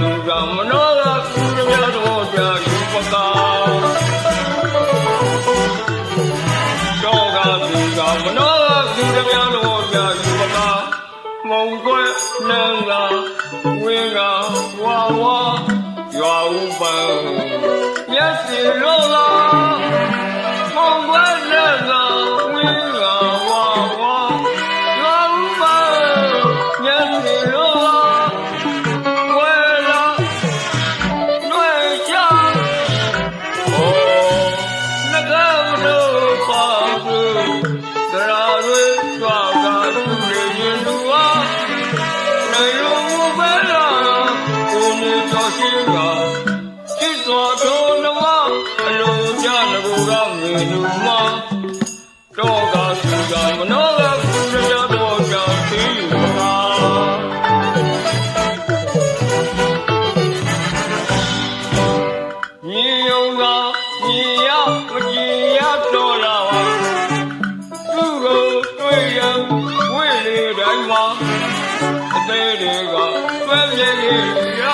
သူကမနောကသူများတော်ကြာယူပကောင်ကြောကသူကမနောကသူများတော်ကြာယူပကောင်မုံကွဲနန်းကဝင်းကဝါဝါရွာဥပန်းမျက်စီလုံး ဆိုရမေလူမတော့ကစီကမနောကကုချရတော့ချာသိယူပါမြေယုံကမြေရမကြည်ရတော့လာပါသူ့ကိုတွေ့ရဝိလေတိုင်းမှာအသေးတွေကဆွဲပြေးရ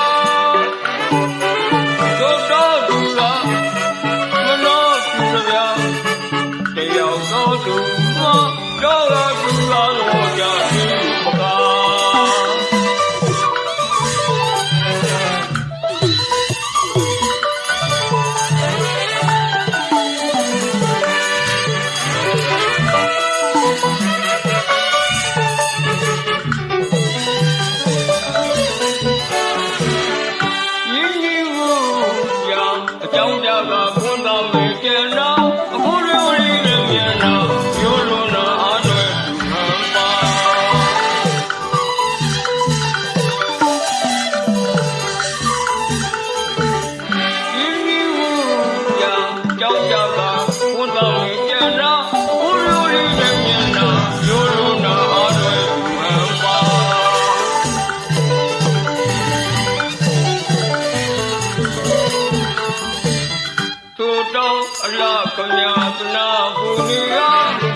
高了树了我家去。 အလခမယသနာဘူနီယာတိ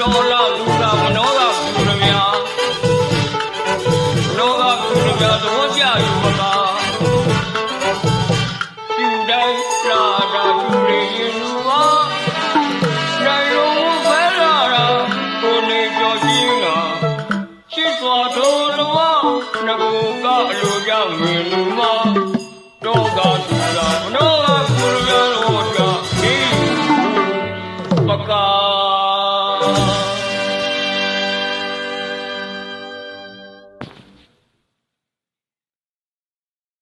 ဒေါ်လာလူလာမနောလာ ကအလိုကြောင့်ငွေလူမတော့သာ